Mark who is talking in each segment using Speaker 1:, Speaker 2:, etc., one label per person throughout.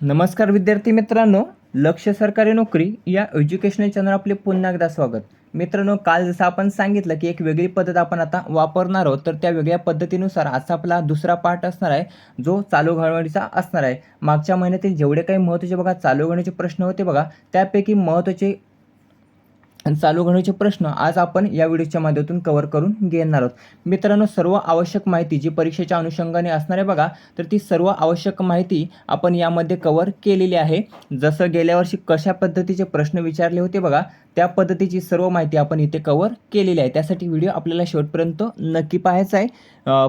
Speaker 1: नमस्कार विद्यार्थी मित्रांनो लक्ष सरकारी नोकरी या एज्युकेशनल चॅनल आपले पुन्हा एकदा स्वागत. मित्रांनो काल जसं आपण सांगितलं की एक वेगळी पद्धत आपण आता वापरणार आहोत तर त्या वेगळ्या पद्धतीनुसार आज आपला दुसरा पार्ट असणार आहे जो चालू घडवणीचा असणार आहे. मागच्या महिन्यातील जेवढे काही महत्त्वाचे बघा चालू घडवणीचे प्रश्न होते बघा त्यापैकी महत्त्वाचे चालू घडवणीचे प्रश्न आज आपण या व्हिडिओच्या माध्यमातून कव्हर करून घेणार आहोत. मित्रांनो सर्व आवश्यक माहिती जी परीक्षेच्या अनुषंगाने असणार आहे बघा तर ती सर्व आवश्यक माहिती आपण यामध्ये कव्हर केलेली आहे. जसं गेल्या वर्षी कशा पद्धतीचे प्रश्न विचारले होते बघा त्या पद्धतीची सर्व माहिती आपण इथे कव्हर केलेली आहे. त्यासाठी व्हिडिओ आपल्याला शेवटपर्यंत नक्की पाहायचा आहे.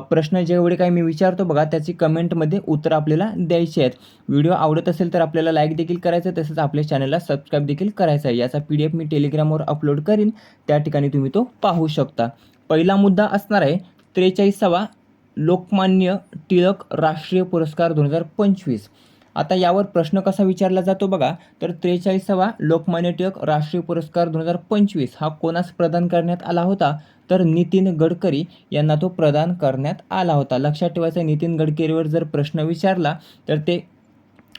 Speaker 1: प्रश्न जेवढे काही मी विचारतो बघा त्याची कमेंटमध्ये उत्तर आपल्याला द्यायची आहेत. व्हिडिओ आवडत असेल तर आपल्याला लाईक देखील करायचं आहे तसंच आपल्या चॅनलला सबस्क्राईब देखील करायचं आहे. याचा पी डी एफ मी टेलिग्रामवर अपलोड करीन त्या ठिकाणी तुम्ही तो पाहू शकता. पहिला मुद्दा असणार आहे त्रेचाळीसावा लोकमान्य टिळक राष्ट्रीय पुरस्कार दोन हजार पंचवीस. आता यावर प्रश्न कसा विचारला जातो बघा तर त्रेचाळीसावा लोकमान्य टिळक राष्ट्रीय पुरस्कार दोन हजार पंचवीस हा कोणास प्रदान करण्यात आला होता? तर नितीन गडकरी यांना तो प्रदान करण्यात आला होता. लक्षात ठेवायचं नितीन गडकरीवर जर प्रश्न विचारला तर ते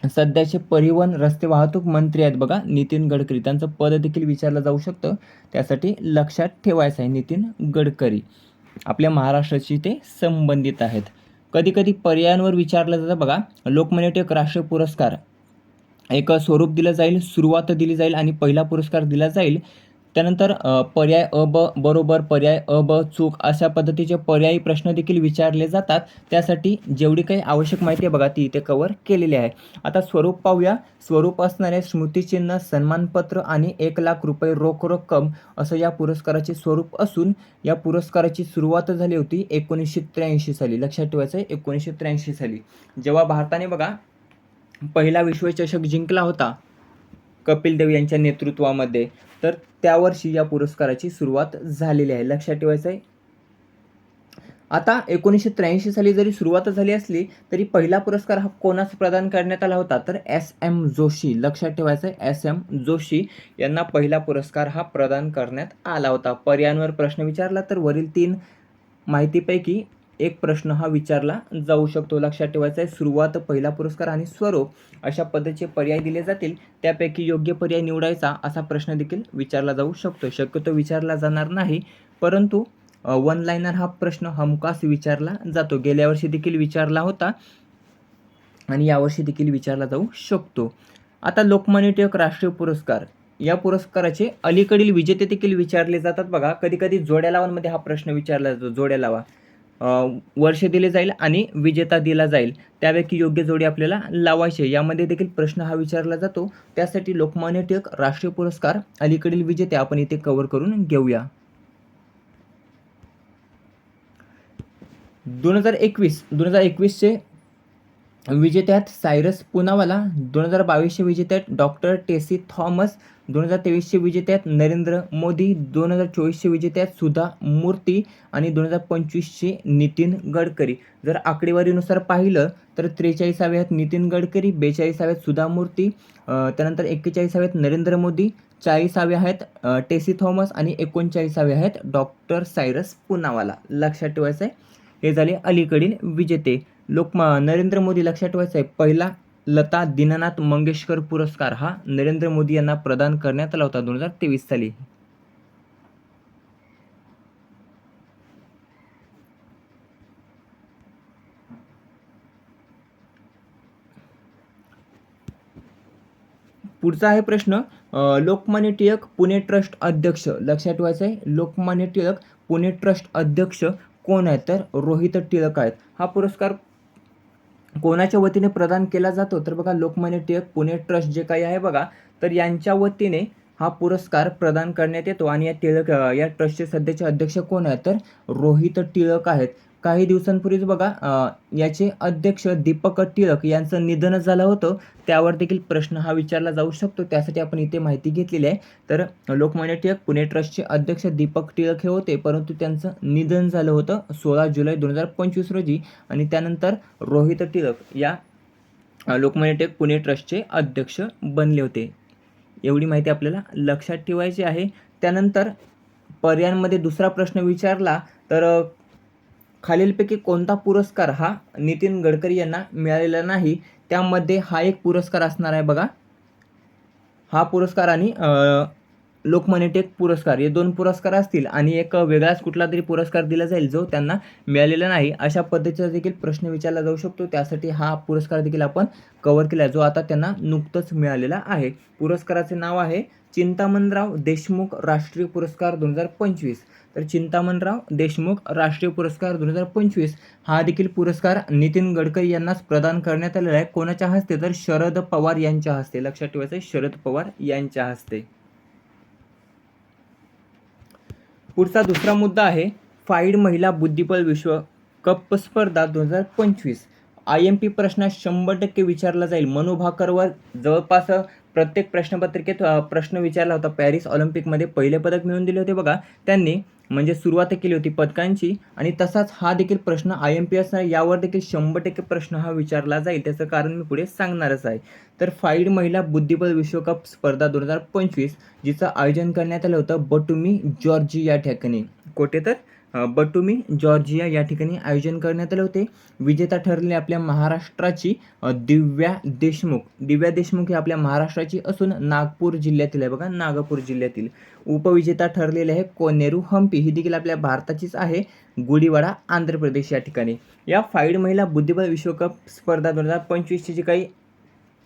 Speaker 1: सध्याचे परिवहन रस्ते वाहतूक मंत्री आहेत बघा नितीन गडकरी. त्यांचं पद देखील विचारलं जाऊ शकतं. त्यासाठी लक्षात ठेवायचं आहे नितीन गडकरी. आपल्या महाराष्ट्राशी ते संबंधित आहेत. कधी कधी पर्यायांवर विचारलं जातं बघा लोकमान्य टिळक राष्ट्रीय पुरस्कार. एक स्वरूप दिलं जाईल सुरुवात दिली जाईल आणि पहिला पुरस्कार दिला जाईल. त्यानंतर पर्याय अ ब बरोबर पर्याय अ ब चूक अशा पद्धतीचे पर्यायी प्रश्न देखील विचारले जातात. त्यासाठी जेवढी काही आवश्यक माहिती आहे बघा ती इथे कवर केलेली आहे. आता स्वरूप पाहूया. स्वरूप असणारे स्मृतिचिन्ह सन्मानपत्र आणि एक लाख रुपये रोख रक्कम असं या पुरस्काराचे स्वरूप असून या पुरस्काराची सुरुवात झाली होती एकोणीसशे त्र्याऐंशी साली. लक्षात ठेवायचं आहे एकोणीसशे त्र्याऐंशी साली. जेव्हा भारताने बघा पहिला विश्वचषक जिंकला होता कपिल देव यांच्या नेतृत्वामध्ये. तर त्या वर्षी या पुरस्काराची सुरुवात झालेली आहे. लक्षात ठेवायचं आहे आता एकोणीसशे त्र्याऐंशी साली जरी सुरुवात झाली असली तरी पहिला पुरस्कार हा कोणास प्रदान करण्यात आला होता? तर एस एम जोशी. लक्षात ठेवायचं आहे एस एम जोशी यांना पहिला पुरस्कार हा प्रदान करण्यात आला होता. पर्यायांवर प्रश्न विचारला तर वरील तीन माहितीपैकी एक प्रश्न हा विचारला जाऊ शकतो. लक्षात ठेवायचा आहे सुरुवात पहिला पुरस्कार आणि स्वरूप अशा पद्धतीचे पर्याय दिले जातील. त्यापैकी योग्य पर्याय निवडायचा असा प्रश्न देखील विचारला जाऊ शकतो शक्यतो विचारला जाणार नाही परंतु वन लाईनर हा प्रश्न हमखास विचारला जातो. गेल्या वर्षी देखील विचारला होता आणि यावर्षी देखील विचारला जाऊ शकतो. आता लोकमान्य टिळक राष्ट्रीय पुरस्कार. या पुरस्काराचे अलीकडील विजेते देखील विचारले जातात बघा. कधी कधी जोड्या लावांमध्ये हा प्रश्न विचारला जातो. जोड्या लावा. वर्ष दिले जाईल आणि विजेता दिला जाईल. त्यापैकी योग्य जोडी आपल्याला लावायची यामध्ये देखील प्रश्न हा विचारला जातो. त्यासाठी लोकमान्य टिळक राष्ट्रीय पुरस्कार अलीकडील विजेते आपण इथे कव्हर करून घेऊया. दोन हजार एकवीस दोन हजार एकवीसचे विजेत्यात सायरस पुनावाला दोन हजार बावीसचे विजेत्यात डॉक्टर टेसी थॉमस दोन हजार तेवीसचे विजेत्यात आहेत नरेंद्र मोदी दोन हजार चोवीसचे विजेत्यात आहेत सुधा मूर्ती आणि दोन हजार पंचवीसचे नितीन गडकरी. जर आकडेवारीनुसार पाहिलं तर त्रेचाळीसावे आहेत नितीन गडकरी बेचाळीसावे आहेत सुधा मूर्ती त्यानंतर एक्केचाळीसावे आहेत नरेंद्र मोदी चाळीसावे आहेत टेसी थॉमस आणि एकोणचाळीसावे आहेत डॉक्टर सायरस पुनावाला. लक्षात ठेवायचं आहे हे झाले अलीकडील विजेते. लोकमा नरेंद्र मोदी लक्षात ठेवायचं आहे पहिला लता दीनानाथ मंगेशकर पुरस्कार हा नरेंद्र मोदी यांना प्रदान करण्यात आला होता दोन हजार तेवीस साली. पुढचा आहे प्रश्न लोकमान्य टिळक पुणे ट्रस्ट अध्यक्ष. लक्षात ठेवायचं आहे लोकमान्य टिळक पुणे ट्रस्ट अध्यक्ष कोण आहेत? तर रोहित टिळक आहेत. हा पुरस्कार कोणाच्या वतीने प्रदान केला जातो? तर बघा लोकमान्य टिळक पुणे ट्रस्ट जे काही आहे बघा तर यांच्या वतीने हा पुरस्कार प्रदान करण्यात येतो. आणि या टिळक या ट्रस्टचे सध्याचे अध्यक्ष कोण आहेत? तर रोहित टिळक आहेत. काही दिवसांपूर्वीच बघा याचे अध्यक्ष दीपक टिळक यांचं निधन झालं होतं. त्यावर देखील प्रश्न हा विचारला जाऊ शकतो. त्यासाठी आपण इथे माहिती घेतलेली आहे. तर लोकमान्य टिळक पुणे ट्रस्टचे अध्यक्ष दीपक टिळक हे होते. परंतु त्यांचं निधन झालं होतं सोळा जुलै दोन हजार पंचवीस रोजी. आणि त्यानंतर रोहित टिळक या लोकमान्य टिळक पुणे ट्रस्टचे अध्यक्ष बनले होते. एवढी माहिती आपल्याला लक्षात ठेवायची आहे. त्यानंतर पर्यायांमध्ये दुसरा प्रश्न विचारला तर खालीलपैकी कोणता पुरस्कार हा नितीन गडकरी यांना मिळालेला नाही त्यामध्ये हा एक पुरस्कार असणार आहे बघा. हा पुरस्कार आणि लोकमान्य टिळक पुरस्कार हे दोन पुरस्कार असतील आणि एक वेगळाच कुठला तरी पुरस्कार दिला जाईल जो त्यांना मिळालेला नाही अशा पद्धतीचा देखील प्रश्न विचारला जाऊ शकतो. त्यासाठी हा पुरस्कार देखील आपण कव्हर केला जो आता त्यांना नुकतंच मिळालेला आहे. पुरस्काराचे नाव आहे चिंतामणराव देशमुख राष्ट्रीय पुरस्कार दोन हजार पंचवीस. तर चिंतामणराव देशमुख राष्ट्रीय पुरस्कार दोन हजार पंचवीस हा देखील पुरस्कार नितीन गडकरी यांनाच प्रदान करण्यात आलेला आहे. कोणाच्या हस्ते? तर शरद पवार यांच्या हस्ते. लक्षात ठेवायचं आहे शरद पवार यांच्या हस्ते. पुढचा दुसरा मुद्दा आहे फाईड महिला बुद्धिबळ विश्व कप स्पर्धा दोन हजार पंचवीस. आय एम पी प्रश्न शंभर टक्के विचारला जाईल. मनु भाकरवर जवळपास प्रत्येक प्रश्नपत्रिकेत प्रश्न विचारला होता. पॅरिस ऑलिम्पिकमध्ये पहिले पदक मिळवून दिले होते बघा. त्यांनी म्हणजे सुरुवात केली होती पदकांची आणि तसाच हा देखील प्रश्न आय एम पी असणार यावर देखील शंभर टक्के प्रश्न हा विचारला जाईल. त्याचं कारण मी पुढे सांगणारच आहे. तर फाईड महिला बुद्धिबळ विश्वकप स्पर्धा दोन हजार पंचवीस जिचं आयोजन करण्यात आलं होतं बटुमी जॉर्जी या ठिकाणी. कोठे तर? बटुमी जॉर्जिया या ठिकाणी आयोजन करण्यात आले होते. विजेता ठरले आपल्या महाराष्ट्राची दिव्या देशमुख. दिव्या देशमुख ही आपल्या महाराष्ट्राची असून नागपूर जिल्ह्यातील आहे बघा नागपूर जिल्ह्यातील. उपविजेता ठरलेले आहे कोनेरू हम्पी ही देखील आपल्या भारताचीच आहे. गुढीवाडा आंध्र प्रदेश या ठिकाणी. या फाईड महिला बुद्धिबळ विश्वकप स्पर्धा दोन हजार पंचवीसची जी काही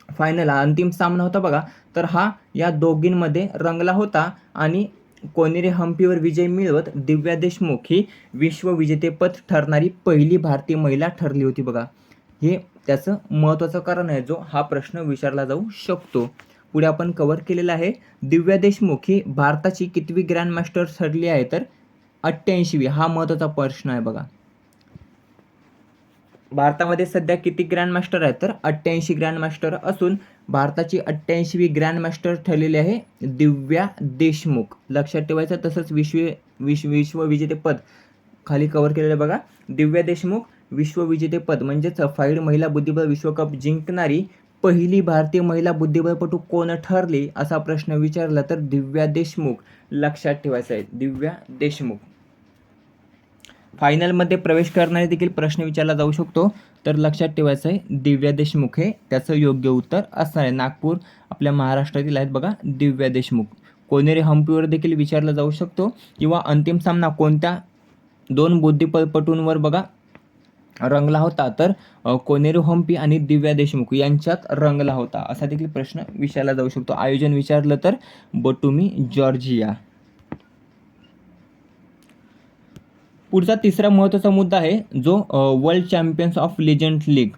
Speaker 1: फायनल हा अंतिम सामना होता बघा तर हा या दोघींमध्ये रंगला होता आणि कोनेरे हम्पीवर विजय मिळवत दिव्या देशमुख ही विश्वविजेतेपद ठरणारी पहिली भारतीय महिला ठरली होती बघा. हे त्याचं महत्त्वाचं कारण आहे जो हा प्रश्न विचारला जाऊ शकतो. पुढे आपण कव्हर केलेला आहे. दिव्या देशमुख ही भारताची कितवी ग्रँडमास्टर ठरली आहे तर अठ्ठ्याऐंशीवी. हा महत्त्वाचा प्रश्न आहे बघा. भारतामध्ये सध्या किती ग्रँडमास्टर आहेत तर अठ्ठ्याऐंशी ग्रँडमास्टर असून भारताची अठ्ठ्याऐंशीवी ग्रँडमास्टर ठरलेली आहे दिव्या देशमुख. लक्षात ठेवायचं तसंच विश्व विश्व विश्वविजेतेपद खाली कवर केलेलं आहे बघा. दिव्या देशमुख विश्वविजेतेपद म्हणजेच फाईड महिला बुद्धिबळ विश्वकप जिंकणारी पहिली भारतीय महिला बुद्धिबळपटू कोण ठरली? असा प्रश्न विचारला तर दिव्या देशमुख. लक्षात ठेवायचा आहे. दिव्या देशमुख. फायनलमध्ये प्रवेश करणारे देखील प्रश्न विचारला जाऊ शकतो. तर लक्षात ठेवायचं आहे दिव्या देशमुख हे त्याचं योग्य उत्तर असणार आहे. नागपूर आपल्या महाराष्ट्रातील आहेत बघा दिव्या देशमुख. कोनेरे हम्पीवर देखील विचारला जाऊ शकतो. किंवा अंतिम सामना कोणत्या दोन बुद्धिपटूंवर बघा रंगला होता. तर कोनेरू हम्पी आणि दिव्या देशमुख यांच्यात रंगला होता. असा देखील प्रश्न विचारला जाऊ शकतो. आयोजन विचारलं तर बटुमी जॉर्जिया. पुढचा तिसरा महत्त्वाचा मुद्दा आहे जो world champions of legend league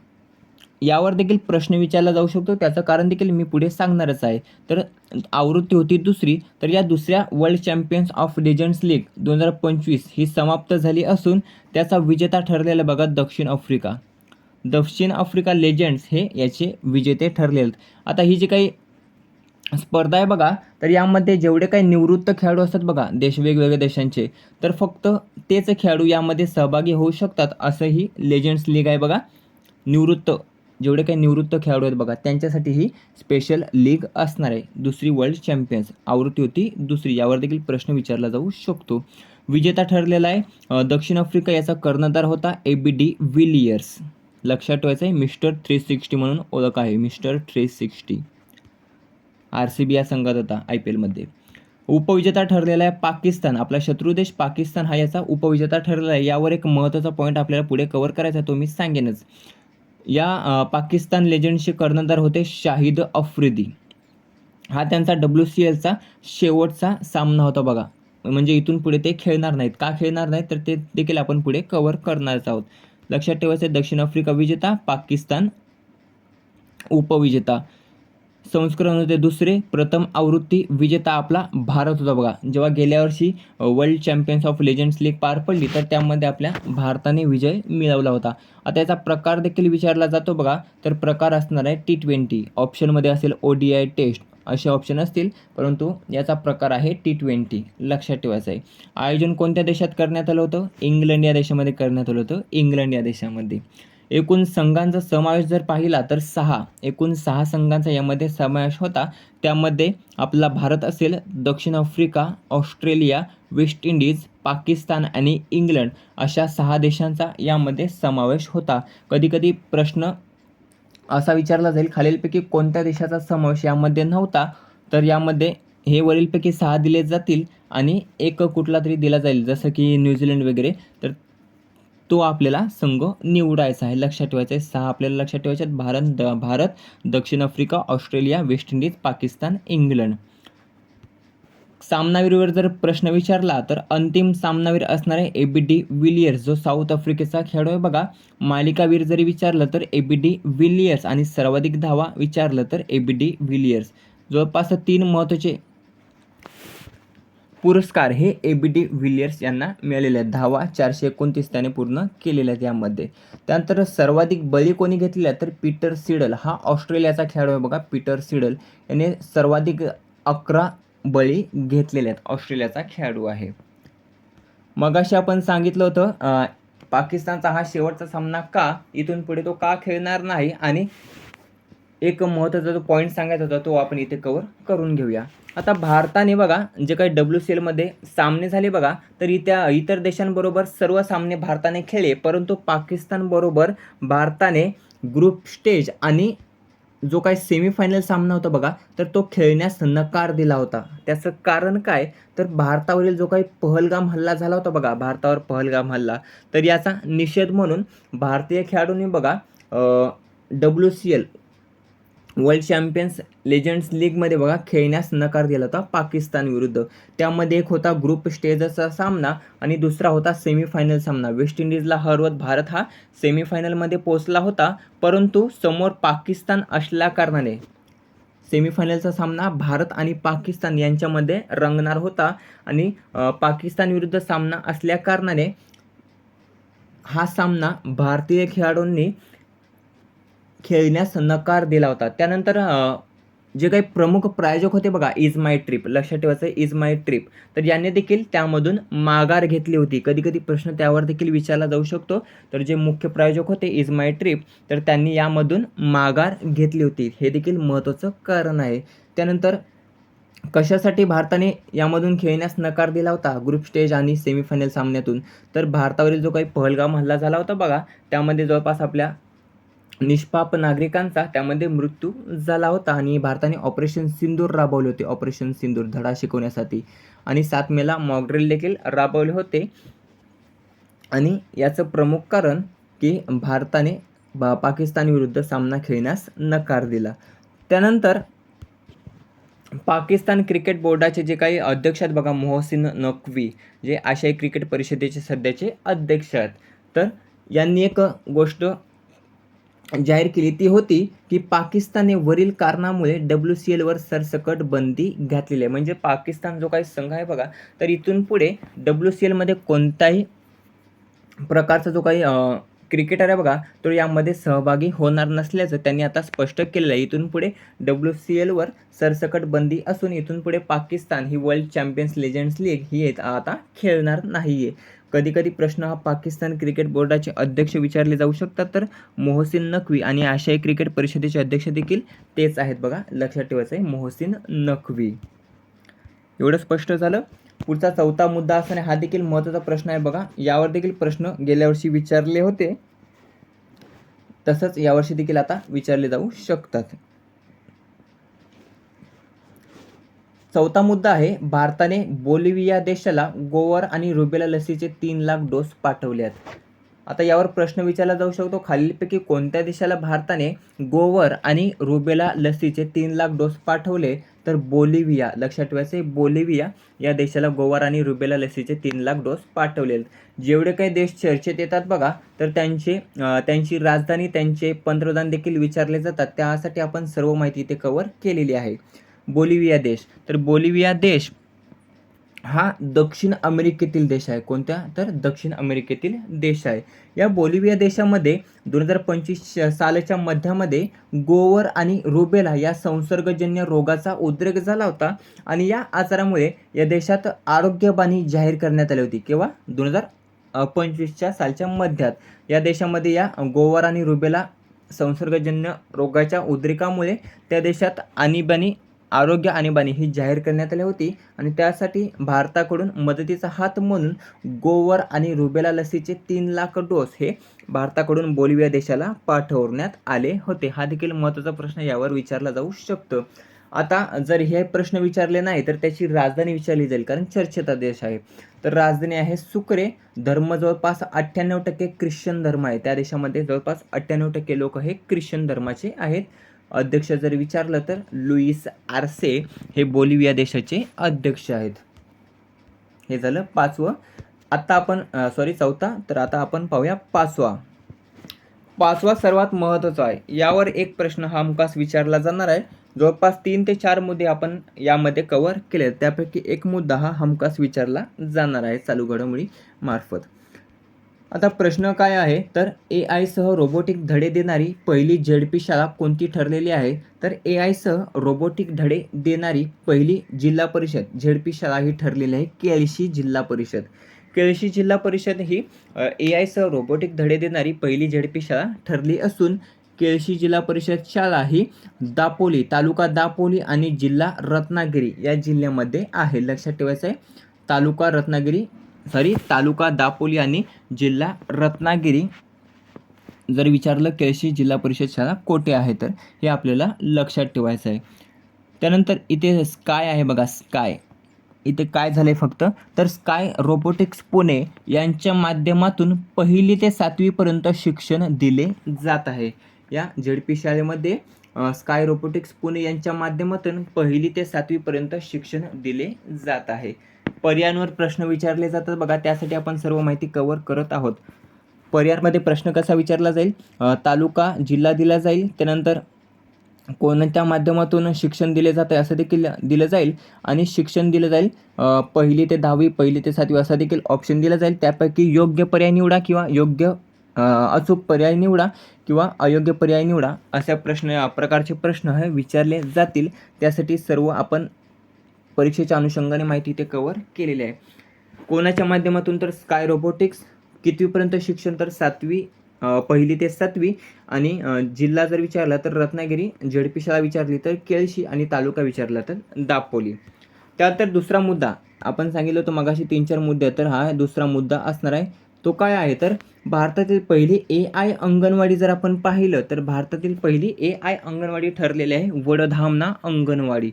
Speaker 1: यावर देखील प्रश्न विचारला जाऊ शकतो. त्याचं कारण देखील मी पुढे सांगणारच आहे. तर आवृत्ती होती दुसरी. तर या दुसऱ्या world champions of legends league दोन हजार पंचवीस ही समाप्त झाली असून त्याचा विजेता ठरलेला बघा दक्षिण आफ्रिका. दक्षिण आफ्रिका लेजंड्स हे याचे विजेते ठरले आहेत. आता ही जी काही स्पर्धा आहे बघा. तर यामध्ये जेवढे काही निवृत्त खेळाडू असतात बघा देश वेगवेगळ्या देशांचे तर फक्त तेच खेळाडू यामध्ये सहभागी होऊ शकतात असंही लेजंड्स लीग आहे बघा. निवृत्त जेवढे काही निवृत्त खेळाडू आहेत बघा त्यांच्यासाठी ही स्पेशल लीग असणार आहे. दुसरी वर्ल्ड चॅम्पियन्स आवृत्ती होती दुसरी यावर देखील प्रश्न विचारला जाऊ शकतो. विजेता ठरलेला आहे दक्षिण आफ्रिका याचा कर्णधार होता ए बी डी विलियर्स लक्षात ठेवायचं आहे मिस्टर थ्री सिक्स्टी म्हणून ओळख आहे mister three sixty R C B या संघात होता आय पी एलमध्ये उपविजेता ठरलेला आहे पाकिस्तान. आपला शत्रुदेश पाकिस्तान हा याचा उपविजेता ठरलेला आहे. यावर एक महत्त्वाचा पॉईंट आपल्याला पुढे कव्हर करायचा आहे तो मी सांगेनच. या पाकिस्तान लेजंडचे कर्णधार होते शाहिद अफ्रिदी. हा त्यांचा डब्ल्यू सी एलचा शेवटचा सामना होता बघा. म्हणजे इथून पुढे ते खेळणार नाहीत. का खेळणार नाहीत? तर ते देखील आपण पुढे कव्हर करणारच आहोत. लक्षात ठेवायचं दक्षिण आफ्रिका विजेता पाकिस्तान उपविजेता. संस्करण होते दुसरे प्रथम आवृत्ती विजेता आपला भारत होता बघा. जेव्हा गेल्या वर्षी world champions of legends league पार पडली तर त्यामध्ये आपल्या भारताने विजय मिळवला होता. आता याचा प्रकार देखील विचारला जातो बघा. तर प्रकार असणार आहे टी ट्वेंटी ऑप्शनमध्ये असेल ओ डी आय टेस्ट असे ऑप्शन असतील परंतु याचा प्रकार आहे टी ट्वेंटी लक्षात ठेवायचं आहे. आयोजन कोणत्या देशात करण्यात आलं होतं? इंग्लंड या देशामध्ये करण्यात आलं होतं. इंग्लंड या देशामध्ये. एकूण संघांचा समावेश जर पाहिला तर सहा एकूण सहा संघांचा यामध्ये समावेश होता. त्यामध्ये आपला भारत असेल दक्षिण Africa Australia West Indies Pakistan आणि इंग्लंड अशा सहा देशांचा यामध्ये समावेश होता. कधीकधी प्रश्न असा विचारला जाईल खालीलपैकी कोणत्या देशाचा समावेश यामध्ये नव्हता? तर यामध्ये हे वरीलपैकी सहा दिले जातील आणि एक कुठला तरी दिला जाईल जसं की न्यूझीलंड वगैरे. तर तो आपल्याला संघ निवडायचा आहे. लक्षात ठेवायचा आहे सहा आपल्याला लक्षात ठेवायचे आहेत भारत द भारत दक्षिण Africa Australia West Indies Pakistan England. सामनावीरवर जर प्रश्न विचारला तर अंतिम सामनावीर असणारे ए बी डी विलियर्स जो साऊथ आफ्रिकेचा खेळाडू आहे बघा मालिकावीर जरी विचारलं तर ए बी डी विलियर्स आणि सर्वाधिक धावा विचारलं तर ए बी डी विलियर्स जवळपास तीन महत्त्वाचे पुरस्कार हे ए बी डी व्हिलियर्स यांना मिळालेले आहेत. धावा चारशे एकोणतीस त्याने पूर्ण केलेल्या आहेत यामध्ये. त्यानंतर सर्वाधिक बळी कोणी घेतलेला तर पीटर सिडल. हा ऑस्ट्रेलियाचा खेळाडू आहे बघा पीटर सिडल. याने सर्वाधिक अकरा बळी घेतलेले आहेत. ऑस्ट्रेलियाचा खेळाडू आहे. मगाशी आपण सांगितलं होतं पाकिस्तानचा हा शेवटचा सामना का? इथून पुढे तो का खेळणार नाही? आणि एक महत्त्वाचा जो पॉईंट सांगायचा होता तो आपण इथे कवर करून घेऊया. आता भारताने बघा जे काही डब्ल्यू सी एलमध्ये सामने झाले बघा तर इत्या इतर देशांबरोबर सर्व सामने भारताने खेळले परंतु पाकिस्तानबरोबर भारताने ग्रुप स्टेज आणि जो काही सेमीफायनल सामना होता बघा तर तो खेळण्यास नकार दिला होता. त्याचं कारण काय? तर भारतावरील जो काही पहलगाम हल्ला झाला होता बघा भारतावर पहलगाम हल्ला तर याचा निषेध म्हणून भारतीय खेळाडूंनी बघा W C L world champions legends लीगमध्ये बघा खेळण्यास नकार दिला होता पाकिस्तान विरुद्ध. त्यामध्ये एक होता ग्रुप स्टेजचा सामना आणि दुसरा होता सेमीफायनल सामना. वेस्ट इंडिजला हरवत भारत हा सेमीफायनलमध्ये पोचला होता परंतु समोर पाकिस्तान असल्या कारणाने सेमीफायनलचा सामना भारत आणि पाकिस्तान यांच्यामध्ये रंगणार होता आणि पाकिस्तान विरुद्ध सामना असल्या कारणाने हा सामना भारतीय खेळाडूंनी खेळण्यास नकार दिला होता. त्यानंतर जे काही प्रमुख प्रायोजक होते बघा इज माय ट्रिप लक्षात ठेवायचं इज माय ट्रिप तर यांनी देखील त्यामधून माघार घेतली होती. कधी कधी प्रश्न त्यावर देखील विचारला जाऊ शकतो. तर जे मुख्य प्रायोजक होते इज माय ट्रिप तर त्यांनी यामधून माघार घेतली होती. हे देखील महत्त्वाचं कारण आहे. त्यानंतर कशासाठी भारताने यामधून खेळण्यास नकार दिला होता? ग्रुप स्टेज आणि सेमीफायनल सामन्यातून. तर भारतावरील जो काही पहलगाम हल्ला झाला होता बघा त्यामध्ये जवळपास आपल्या निष्पाप नागरिकांचा त्यामध्ये मृत्यू झाला होता आणि भारताने ऑपरेशन सिंदूर राबवले होते. ऑपरेशन सिंदूर धडा शिकवण्यासाठी. आणि सात मेला मॉकड्रिल देखील राबवले होते. आणि याचं प्रमुख कारण की भारताने बा पाकिस्तान विरुद्ध सामना खेळण्यास नकार दिला. त्यानंतर पाकिस्तान क्रिकेट बोर्डाचे जे काही अध्यक्ष आहेत बघा मोहसिन नकवी जे आशियाई क्रिकेट परिषदेचे सध्याचे अध्यक्ष आहेत. तर यांनी एक गोष्ट जाहीर केली. ती होती की पाकिस्तानने वरील कारणामुळे डब्ल्यू सी एलवर सरसकट बंदी घातलेली आहे. म्हणजे पाकिस्तान जो काही संघ आहे बघा तर इथून पुढे डब्ल्यू सी एलमध्ये कोणताही प्रकारचा जो काही क्रिकेटर आहे बघा तो यामध्ये सहभागी होणार नसल्याचं त्यांनी आता स्पष्ट केलेलं आहे. इथून पुढे डब्ल्यू सी एलवर सरसकट बंदी असून इथून पुढे पाकिस्तान ही वर्ल्ड चॅम्पियन्स लेजंड्स लीग ही आता खेळणार नाही आहे कधीकधी प्रश्न हा पाकिस्तान क्रिकेट बोर्डाचे अध्यक्ष विचारले जाऊ शकतात तर मोहसिन नखवी आणि आशियाई क्रिकेट परिषदेचे अध्यक्ष देखील तेच आहेत बघा लक्षात ठेवायचं आहे मोहसिन नखवी एवढं स्पष्ट झालं? पुढचा चौथा मुद्दा असताना हा देखील महत्त्वाचा प्रश्न आहे बघा. यावर देखील प्रश्न गेल्या वर्षी विचारले होते. तसंच यावर्षी देखील आता विचारले जाऊ शकतात. चौथा मुद्दा आहे भारताने बोलिव्हिया देशाला गोवर आणि रुबेला लसीचे तीन लाख डोस पाठवले आहेत आता यावर प्रश्न विचारला जाऊ शकतो खालीलपैकी कोणत्या देशाला भारताने गोवर आणि रुबेला लसीचे तीन लाख डोस पाठवले? तर बोलिव्हिया लक्षात ठेवायचे बोलिव्हिया या देशाला गोवर आणि रुबेला लसीचे तीन लाख डोस पाठवले आहेत जेवढे काही देश चर्चेत येतात बघा तर त्यांचे त्यांची राजधानी त्यांचे पंतप्रधान देखील विचारले जातात. त्यासाठी आपण सर्व माहिती इथे कव्हर केलेली आहे. बोलिविया देश. तर बोलिव्हिया देश हा दक्षिण अमेरिकेतील देश आहे. कोणत्या? तर दक्षिण अमेरिकेतील देश आहे. या बोलिव्हिया देशामध्ये दोन हजार पंचवीस सालाच्या मध्यामध्ये गोवर आणि रुबेला या संसर्गजन्य रोगाचा उद्रेक झाला होता आणि या आजारामुळे या देशात आरोग्यबाणी जाहीर करण्यात आली होती. किंवा दोन हजार पंचवीसच्या सालच्या मध्यात. या देशामध्ये या गोवर आणि रुबेला संसर्गजन्य रोगाच्या उद्रेकामुळे त्या देशात आणीबाणी आरोग्य आणीबाणी ही जाहीर करण्यात आली होती आणि त्यासाठी भारताकडून मदतीचा हात म्हणून गोवर आणि रुबेला लसीचे तीन लाख डोस हे भारताकडून बोलिव्हिया देशाला पाठवण्यात आले होते. हा देखील महत्त्वाचा प्रश्न यावर विचारला जाऊ शकतो. आता जर हे प्रश्न विचारले नाही तर त्याची राजधानी विचारली जाईल कारण चर्चेचा देश आहे. तर राजधानी आहे सुक्रे. धर्म जवळपास अठ्ठ्याण्णव टक्के ख्रिश्चन धर्म आहे. त्या देशामध्ये जवळपास अठ्ठ्याण्णव टक्के लोक हे ख्रिश्चन धर्माचे आहेत. अध्यक्ष जर विचारलं तर लुईस आर्से हे बोलिव्हिया देशाचे अध्यक्ष आहेत. हे झालं पाचवं. आत्ता आपण सॉरी चौथा. तर आता आपण पाहूया पाचवा. पाचवा सर्वात महत्त्वाचा आहे. यावर एक प्रश्न हा हमखास विचारला जाणार आहे. जवळपास तीन ते चार मुद्दे आपण यामध्ये कव्हर केले त्यापैकी एक मुद्दा हा हमखास विचारला जाणार आहे चालू घडामोडी मार्फत. आता प्रश्न काय आहे? तर ए आयसह रोबोटिक धडे देणारी पहिली झेडपी शाळा कोणती ठरलेली आहे? तर ए आयसह रोबोटिक धडे देणारी पहिली जिल्हा परिषद झेडपी शाळा ही ठरलेली आहे केळशी जिल्हा परिषद. केळशी जिल्हा परिषद ही ए आयसह रोबोटिक धडे देणारी पहिली झेडपी शाळा ठरली असून केळशी जिल्हा परिषद शाळा ही दापोली तालुका दापोली आणि जिल्हा रत्नागिरी या जिल्ह्यामध्ये आहे. लक्षात ठेवायचं आहे तालुका रत्नागिरी सॉरी तालुका दापोली आणि जिल्हा रत्नागिरी. जर विचारलं केळशी जिल्हा परिषद शाळा कोठे आहे तर हे आपल्याला लक्षात ठेवायचं आहे. त्यानंतर इथे स्काय आहे बघा स्काय इथे काय झालं आहे फक्त तर स्काय रोबोटिक्स पुणे यांच्या माध्यमातून पहिली ते सातवीपर्यंत शिक्षण दिले जात आहे. या झेडपी शाळेमध्ये स्काय रोबोटिक्स पुणे यांच्या माध्यमातून पहिली ते सातवीपर्यंत शिक्षण दिले जात आहे. पर्यायांवर प्रश्न विचारले जातात. बघा त्यासाठी आपण सर्व माहिती कवर करत आहोत. पर्यायमध्ये प्रश्न कसा विचारला जाईल? तालुका जिल्हा दिला जाईल. त्यानंतर कोणत्या माध्यमातून शिक्षण दिले जाते असं देखील दिलं जाईल. आणि शिक्षण दिलं जाईल पहिली ते दहावी पहिली ते सातवी असा देखील ऑप्शन दिला जाईल. त्यापैकी योग्य पर्याय निवडा किंवा योग्य अचूक पर्याय निवडा किंवा अयोग्य पर्याय निवडा अशा प्रश्न प्रकारचे प्रश्न हे विचारले जातील. त्यासाठी सर्व आपण परीक्षेच्या अनुषंगाने माहिती इथे कव्हर केलेली आहे. कोणाच्या माध्यमातून तर स्काय रोबोटिक्स कितवीपर्यंत शिक्षण तर सातवी पहिली ते सातवी आणि जिल्हा जर विचारला तर रत्नागिरी झेडपी शाळा विचारली तर केळशी आणि तालुका विचारला तर दापोली. त्यानंतर दुसरा मुद्दा आपण सांगितलं होतं मगाशी तीन चार मुद्दे तर हा दुसरा मुद्दा असणार आहे. तो काय आहे तर भारतातील पहिली ए आय अंगणवाडी जर आपण पाहिलं तर भारतातील पहिली ए आय अंगणवाडी ठरलेली आहे वडधामना अंगणवाडी.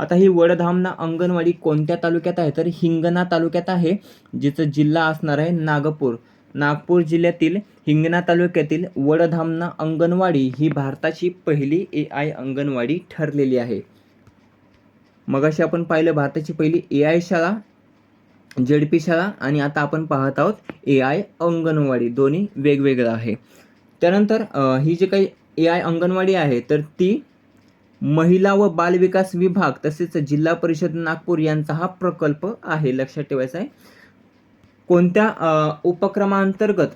Speaker 1: आता ही वडधामना अंगणवाडी कोणत्या तालुक्यात आहे? तर हिंगणा तालुक्यात आहे जिचं जिल्हा असणार आहे नागपूर. नागपूर जिल्ह्यातील हिंगणा तालुक्यातील वडधामना अंगणवाडी ही भारताची पहिली ए आय अंगणवाडी ठरलेली आहे. मगाशी आपण पाहिलं भारताची पहिली ए आय शाळा जेडपी शाळा आणि आता आपण पाहत आहोत ए आय अंगणवाडी. दोन्ही वेगवेगळं आहे. त्यानंतर ही जी काही ए आय अंगणवाडी आहे तर ती महिला व बालविकास विभाग तसेच जिल्हा परिषद नागपूर यांचा हा प्रकल्प आहे. लक्षात ठेवायचा आहे. कोणत्या उपक्रमांतर्गत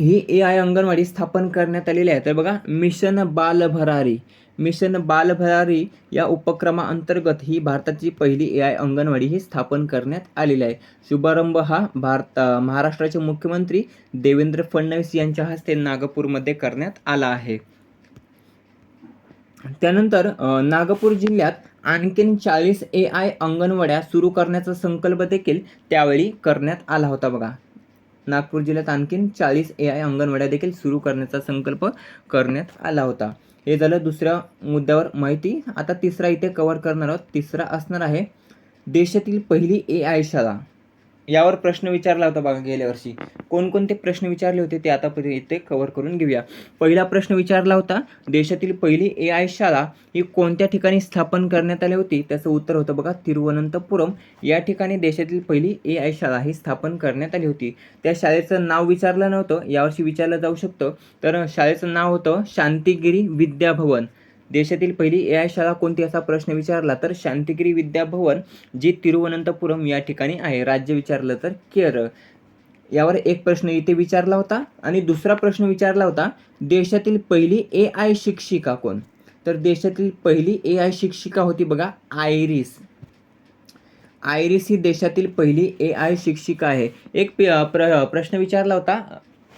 Speaker 1: ही ए आय अंगणवाडी स्थापन करण्यात आलेली आहे? तर बघा मिशन बालभरारी मिशन बालभरारी या उपक्रमाअंतर्गत ही भारताची पहिली ए आय अंगणवाडी ही स्थापन करण्यात आलेली आहे. शुभारंभ हा भारत महाराष्ट्राचे मुख्यमंत्री देवेंद्र फडणवीस यांच्या हस्ते नागपूरमध्ये करण्यात आला आहे. त्यानंतर नागपूर जिल्ह्यात आणखीन चाळीस ए आय अंगणवाड्या सुरू करण्याचा संकल्प देखील त्यावेळी करण्यात आला होता बघा. नागपूर जिल्ह्यात आणखीन चाळीस ए आय अंगणवाड्या देखील सुरू करण्याचा संकल्प करण्यात आला होता. हे झालं दुसऱ्या मुद्द्यावर माहिती. आता तिसरा इथे कव्हर करणार आहोत. तिसरा असणार आहे देशातील पहिली ए आय शाळा. यावर प्रश्न विचारला होता बघा गेल्या वर्षी. कोणकोणते प्रश्न विचारले होते ते आता इथे कव्हर करून घेऊया. पहिला प्रश्न विचारला होता देशातील पहिली ए आय शाळा ही कोणत्या ठिकाणी स्थापन करण्यात आली होती? त्याचं उत्तर होतं बघा तिरुवनंतपुरम. या ठिकाणी देशातील पहिली ए आय शाळा ही स्थापन करण्यात आली होती. त्या शाळेचं नाव विचारलं नव्हतं यावर्षी विचारलं जाऊ शकतं. तर शाळेचं नाव होतं शांतिगिरी विद्याभवन. देशातील पहिली ए आय शाळा कोणती असा प्रश्न विचारला तर शांतिगिरी विद्याभवन जी तिरुवनंतपुरम या ठिकाणी आहे. राज्य विचारलं तर केरळ. यावर एक प्रश्न इथे विचारला होता आणि दुसरा प्रश्न विचारला होता देशातील पहिली ए आय शिक्षिका कोण? तर देशातील पहिली ए आय शिक्षिका होती बघा आयरिस. आयरिस ही देशातील पहिली ए आय शिक्षिका आहे. एक प्र प्रश्न विचारला होता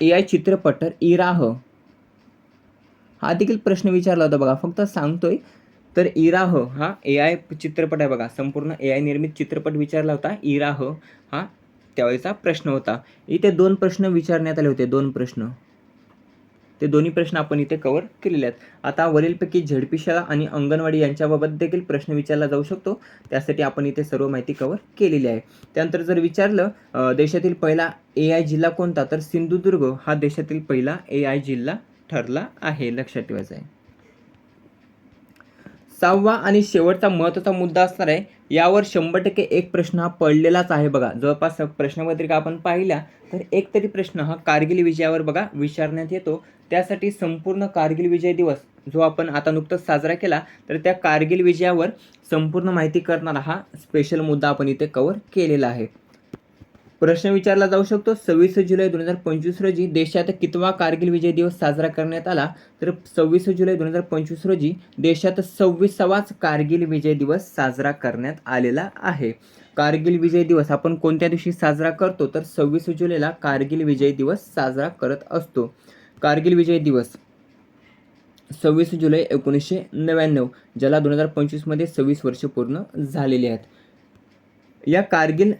Speaker 1: ए आय चित्रपट तर इराह. हा देखील प्रश्न विचारला होता बघा. फक्त सांगतोय तर इराह हा ए आय चित्रपट आहे बघा. संपूर्ण ए आय निर्मित चित्रपट विचारला होता. इराह हा त्यावेळेचा प्रश्न होता. इथे दोन प्रश्न विचारण्यात आले होते दोन प्रश्न. ते दोन्ही प्रश्न आपण इथे कव्हर केलेले आहेत. आता वरीलपैकी झेडपी शाळा आणि अंगणवाडी यांच्याबाबत देखील प्रश्न विचारला जाऊ शकतो. त्यासाठी आपण इथे सर्व माहिती कव्हर केलेली आहे. त्यानंतर जर विचारलं देशातील पहिला ए आय जिल्हा कोणता? तर सिंधुदुर्ग हा देशातील पहिला ए आय जिल्हा ठरला आहे. लक्षात ठेवायचं आहे. सहावा आणि शेवटचा महत्त्वाचा मुद्दा असणार आहे. यावर शंभर टक्के एक प्रश्न हा पडलेलाच आहे बघा. जवळपास प्रश्नपत्रिका आपण पाहिल्या तर एक तरी प्रश्न हा कारगिल विजयावर बघा विचारण्यात येतो. त्यासाठी संपूर्ण कारगिल विजय दिवस जो आपण आता नुकताच साजरा केला तर त्या कारगिल विजयावर संपूर्ण माहिती करणारा हा स्पेशल मुद्दा आपण इथे कवर केलेला आहे. प्रश्न विचारला जाऊ शकतो. सव्वीस जुलै दोन हजार पंचवीस रोजी देशात कितवा कारगिल विजय दिवस साजरा करण्यात आला? तर सव्वीस जुलै दोन हजार पंचवीस रोजी देशात सव्वीसावाच कारगिल विजय दिवस साजरा करण्यात आलेला आहे. कारगिल विजय दिवस आपण कोणत्या दिवशी साजरा करतो? तर सव्वीस जुलैला कारगिल विजय दिवस साजरा करत असतो. कारगिल विजय दिवस सव्वीस जुलै एकोणीसशे नव्याण्णव ज्याला दोन हजार पंचवीसमध्ये सव्वीस वर्ष पूर्ण झालेली आहेत. या कारगिल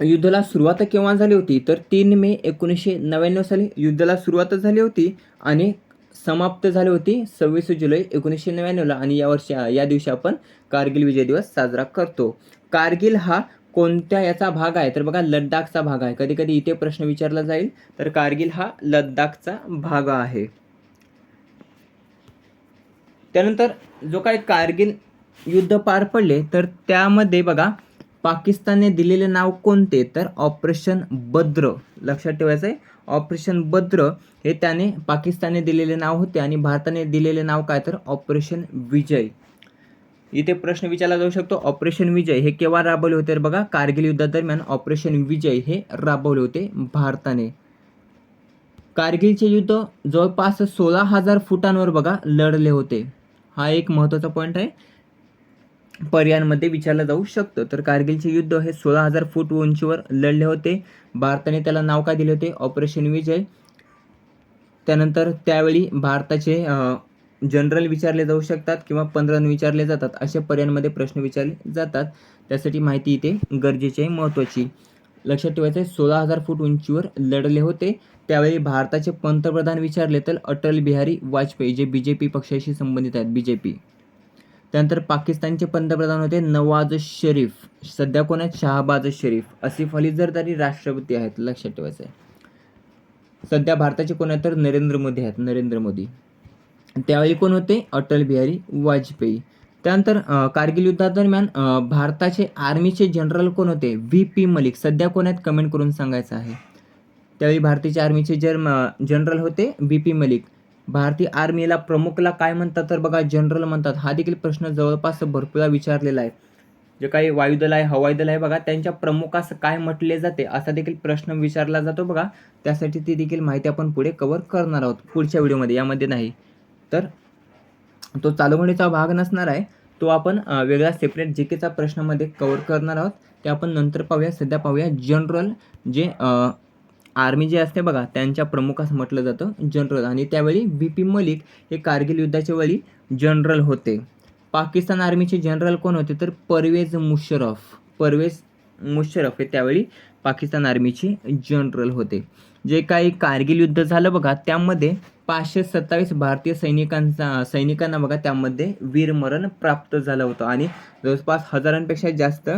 Speaker 1: युद्धाला सुरुवात केव्हा झाली होती? तर तीन मे एकोणीसशे नव्याण्णव साली युद्धाला सुरुवात झाली होती आणि समाप्त झाली होती सव्वीस जुलै एकोणीसशे नव्याण्णवला. आणि या वर्षी या दिवशी आपण कारगिल विजय दिवस साजरा करतो. कारगिल हा कोणत्या याचा भाग आहे? तर बघा लद्दाखचा भाग आहे. कधी कधी इथे प्रश्न विचारला जाईल. तर कारगिल हा लद्दाखचा भाग आहे. त्यानंतर जो काय कारगिल युद्ध पार पडले तर त्यामध्ये बघा पाकिस्तानने दिलेले नाव कोणते? तर ऑपरेशन बद्र. लक्षात ठेवायचं आहे. ऑपरेशन बद्र हे त्याने पाकिस्तानने दिलेले नाव होते आणि भारताने दिलेले नाव काय? तर ऑपरेशन विजय. इथे प्रश्न विचारला जाऊ शकतो. ऑपरेशन विजय हे केव्हा राबवले होते? तर बघा कारगिल युद्धादरम्यान ऑपरेशन विजय हे राबवले होते भारताने. कारगिलचे युद्ध जवळपास सोळा हजार फुटांवर बघा लढले होते. हा एक महत्त्वाचा पॉईंट आहे. पर्यायांमध्ये विचारलं जाऊ शकतं. तर कारगिलचे युद्ध हे सोळा हजार फूट उंचीवर लढले होते. भारताने त्याला नाव काय दिले होते? ऑपरेशन विजय. त्यानंतर त्यावेळी भारताचे जनरल विचारले जाऊ शकतात किंवा पंधरा विचारले जातात. अशा पर्यायांमध्ये प्रश्न विचारले जातात. त्यासाठी माहिती इथे गरजेची आहे महत्त्वाची. लक्षात ठेवायचं आहे सोळा हजार फूट उंचीवर लढले होते. त्यावेळी भारताचे पंतप्रधान विचारले तर अटल बिहारी वाजपेयी जे बी जे पी पक्षाशी संबंधित आहेत बी जे पी. त्यानंतर पाकिस्तानचे पंतप्रधान होते नवाज शरीफ. सध्या कोण आहेत? शहाबाज शरीफ. असिफ अली जरदारी राष्ट्रपती आहेत लक्षात ठेवायचं आहे सध्या भारताचे कोण आहेत तर नरेंद्र मोदी आहेत नरेंद्र मोदी. त्यावेळी कोण होते? अटल बिहारी वाजपेयी. त्यानंतर कारगिल युद्धादरम्यान भारताचे आर्मीचे जनरल कोण होते? व्ही. पी. मलिक. सध्या कोण आहेत? कमेंट करून सांगायचं आहे. त्यावेळी भारतीय आर्मीचे जर्म जनरल होते व्ही. पी. मलिक. भारतीय आर्मीला प्रमुखला काय म्हणतात? तर बघा जनरल म्हणतात. हा देखील प्रश्न जवळपास भरपूरला विचारलेला आहे. जे काही वायुदल आहे हवाई दल आहे बघा त्यांच्या प्रमुखास काय म्हटले जाते असा देखील प्रश्न विचारला जातो बघा. त्यासाठी ती देखील माहिती आपण पुढे कवर करणार आहोत पुढच्या व्हिडिओमध्ये. यामध्ये नाही. तर तो चालू भाग नसणार आहे. तो आपण वेगळा सेपरेट जी केचा प्रश्नामध्ये कवर करणार आहोत. ते आपण नंतर पाहूया. सध्या पाहूया जनरल जे आर्मी जे असते बघा त्यांच्या प्रमुखास म्हटलं जातं जनरल. आणि त्यावेळी व्ही पी मलिक हे कारगिल युद्धाच्या वेळी जनरल होते. पाकिस्तान आर्मीचे जनरल कोण होते तर परवेज मुशरफ. परवेज मुशरफ हे त्यावेळी पाकिस्तान आर्मीचे जनरल होते. जे काही कारगिल युद्ध झालं बघा त्यामध्ये पाचशे सत्तावीस भारतीय सैनिकांचा सैनिकांना बघा त्यामध्ये वीरमरण प्राप्त झालं होतं. आणि जवळपास हजारांपेक्षा जास्त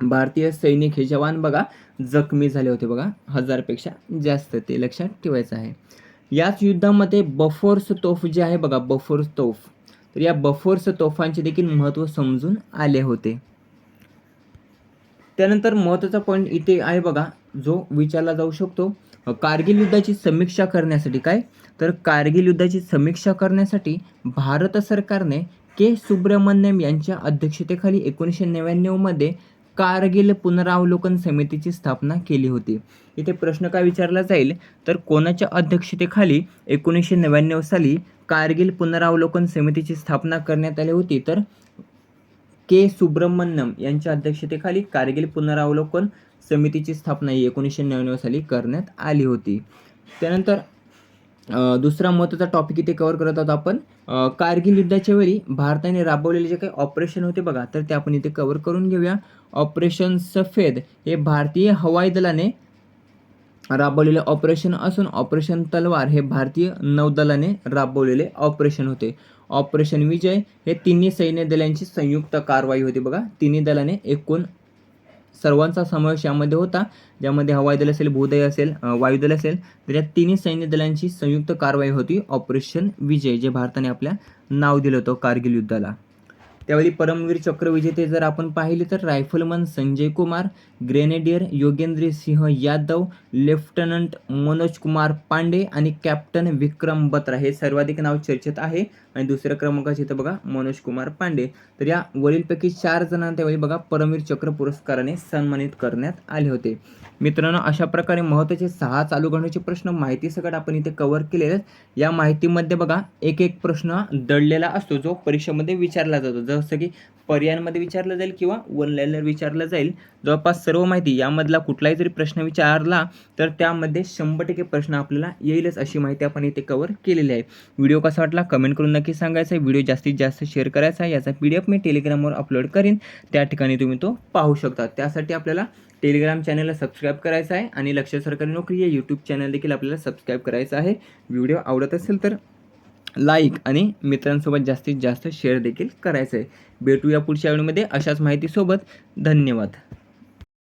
Speaker 1: भारतीय सैनिक हे जवान बघा जखमी झाले होते बघा. हजारपेक्षा जास्त ते लक्षात ठेवायचं आहे. याच युद्धामध्ये बफोर्स तोफ जे आहे बघा बफोर्स तोफ. तर या बफोर्स तोफांचे देखील महत्त्व समजून आले होते. त्यानंतर महत्त्वाचा पॉईंट इथे आहे बघा जो विचारला जाऊ शकतो. कारगिल युद्धाची समीक्षा करण्यासाठी काय? तर कारगिल युद्धाची समीक्षा करण्यासाठी भारत सरकारने के सुब्रमण्यम यांच्या अध्यक्षतेखाली एकोणीसशे नव्याण्णवमध्ये कारगिल पुनरावलोकन समितीची स्थापना केली होती. इथे प्रश्न काय विचारला जाईल? तर कोणाच्या अध्यक्षतेखाली एकोणीसशे नव्याण्णव साली कारगिल पुनरावलोकन समितीची स्थापना करण्यात आली होती? तर के. सुब्रमण्यम यांच्या अध्यक्षतेखाली कारगिल पुनरावलोकन समितीची स्थापना ही एकोणीसशे नव्याण्णव साली करण्यात आली होती. त्यानंतर दुसरा महत्त्वाचा टॉपिक इथे कव्हर करत आहोत आपण. कारगिल युद्धाच्या वेळी भारताने राबवलेले जे काही ऑपरेशन होते बघा तर ते आपण इथे कव्हर करून घेऊया. ऑपरेशन सफेद हे भारतीय हवाई दलाने राबवलेले ऑपरेशन असून ऑपरेशन तलवार हे भारतीय नौदलाने राबवलेले ऑपरेशन होते. ऑपरेशन विजय हे तिन्ही सैन्य दलांची संयुक्त कारवाई होती बघा. तिन्ही दलाने एकूण सर्वांचा समावेश यामध्ये होता ज्यामध्ये हवाई दल असेल भूदय असेल वायुदल असेल तर या तिन्ही सैन्य दलांची संयुक्त कारवाई होती. ऑपरेशन विजय जे भारताने आपल्या नाव दिलं होतं कारगिल युद्धाला. त्यावेळी परमवीर चक्र विजेते जर आपण पाहिले तर rifleman Sanjay Kumar grenadier Yogendra Singh Yadav lieutenant Manoj Kumar Pande आणि कॅप्टन विक्रम बत्रा हे सर्वाधिक नाव चर्चेत आहे. आणि दुसऱ्या क्रमांकाचे इथं बघा मनोज कुमार पांडे. तर या वरीलपैकी चार जणांना त्यावेळी बघा परमवीर चक्र पुरस्काराने सन्मानित करण्यात आले होते. मित्रांनो अशा प्रकारे महत्त्वाचे सहा चालू घडण्याचे प्रश्न माहिती सगळं आपण इथे कव्हर केलेले या माहितीमध्ये बघा एक एक प्रश्न दडलेला असतो जो परीक्षेमध्ये विचारला जातो. जसं की पर्यायांमध्ये विचारलं जाईल किंवा वन लाईनर विचारलं जाईल. जवळपास सर्व माहिती यामधला कुठलाही जरी प्रश्न विचारला तर त्यामध्ये शंभर टक्के प्रश्न आपल्याला येईलच अशी माहिती आपण इथे कवर केलेली आहे. व्हिडिओ कसा वाटला कमेंट करून नक्की सांगायचा आहे. व्हिडिओ जास्तीत जास्त शेअर करायचा आहे. याचा पी डी एफ मी टेलिग्रामवर अपलोड करीन. त्या ठिकाणी तुम्ही तो पाहू शकता. त्यासाठी आपल्याला टेलिग्राम चॅनलला सबस्क्राईब करायचं आहे आणि लक्ष सरकारी नोकरी या यूट्यूब चॅनल देखील आपल्याला सबस्क्राईब करायचं आहे. व्हिडिओ आवडत असेल तर लाईक आणि मित्रांसोबत जास्तीत जास्त शेअर देखील करायचं आहे. भेटूया पुढच्या व्हिडिओमध्ये अशाच माहितीसोबत. धन्यवाद.